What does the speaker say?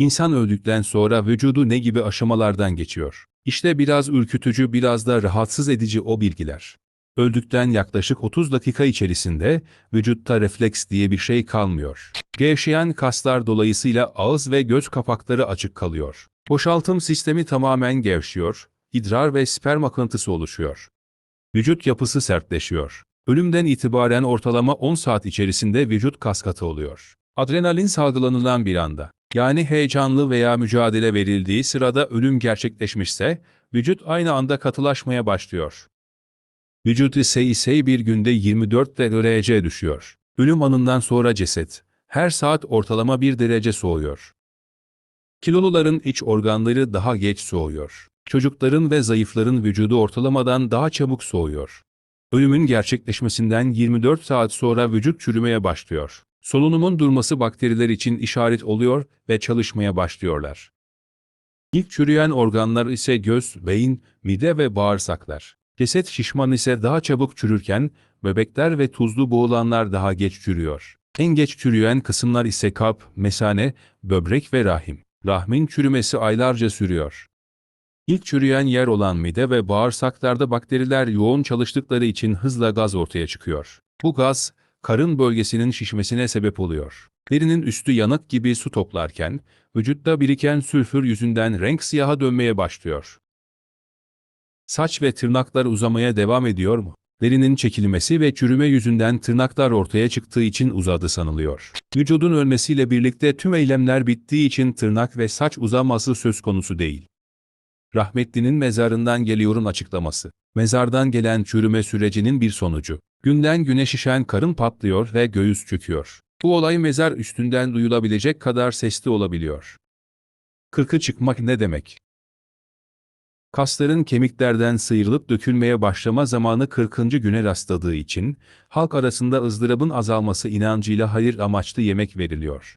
İnsan öldükten sonra vücudu ne gibi aşamalardan geçiyor? İşte biraz ürkütücü biraz da rahatsız edici o bilgiler. Öldükten yaklaşık 30 dakika içerisinde vücutta refleks diye bir şey kalmıyor. Gevşeyen kaslar dolayısıyla ağız ve göz kapakları açık kalıyor. Boşaltım sistemi tamamen gevşiyor, idrar ve sperm akıntısı oluşuyor. Vücut yapısı sertleşiyor. Ölümden itibaren ortalama 10 saat içerisinde vücut kaskatı oluyor. Adrenalin salgılanılan bir anda, yani heyecanlı veya mücadele verildiği sırada ölüm gerçekleşmişse, vücut aynı anda katılaşmaya başlıyor. Vücut ise ise bir günde 24 derece düşüyor. Ölüm anından sonra ceset, her saat ortalama 1 derece soğuyor. Kiloluların iç organları daha geç soğuyor. Çocukların ve zayıfların vücudu ortalamadan daha çabuk soğuyor. Ölümün gerçekleşmesinden 24 saat sonra vücut çürümeye başlıyor. Solunumun durması bakteriler için işaret oluyor ve çalışmaya başlıyorlar. İlk çürüyen organlar ise göz, beyin, mide ve bağırsaklar. Ceset şişman ise daha çabuk çürürken, böbekler ve tuzlu boğulanlar daha geç çürüyor. En geç çürüyen kısımlar ise kalp, mesane, böbrek ve rahim. Rahmin çürümesi aylarca sürüyor. İlk çürüyen yer olan mide ve bağırsaklarda bakteriler yoğun çalıştıkları için hızla gaz ortaya çıkıyor. Bu gaz, karın bölgesinin şişmesine sebep oluyor. Derinin üstü yanık gibi su toplarken, vücutta biriken sülfür yüzünden renk siyaha dönmeye başlıyor. Saç ve tırnaklar uzamaya devam ediyor mu? Derinin çekilmesi ve çürüme yüzünden tırnaklar ortaya çıktığı için uzadı sanılıyor. Vücudun ölmesiyle birlikte tüm eylemler bittiği için tırnak ve saç uzaması söz konusu değil. Rahmetlinin mezarından geliyorum açıklaması. Mezardan gelen çürüme sürecinin bir sonucu. Günden güne şişen karın patlıyor ve göğüs çöküyor. Bu olay mezar üstünden duyulabilecek kadar sesli olabiliyor. Kırkı çıkmak ne demek? Kasların kemiklerden sıyrılıp dökülmeye başlama zamanı 40. güne rastladığı için, halk arasında ızdırabın azalması inancıyla hayır amaçlı yemek veriliyor.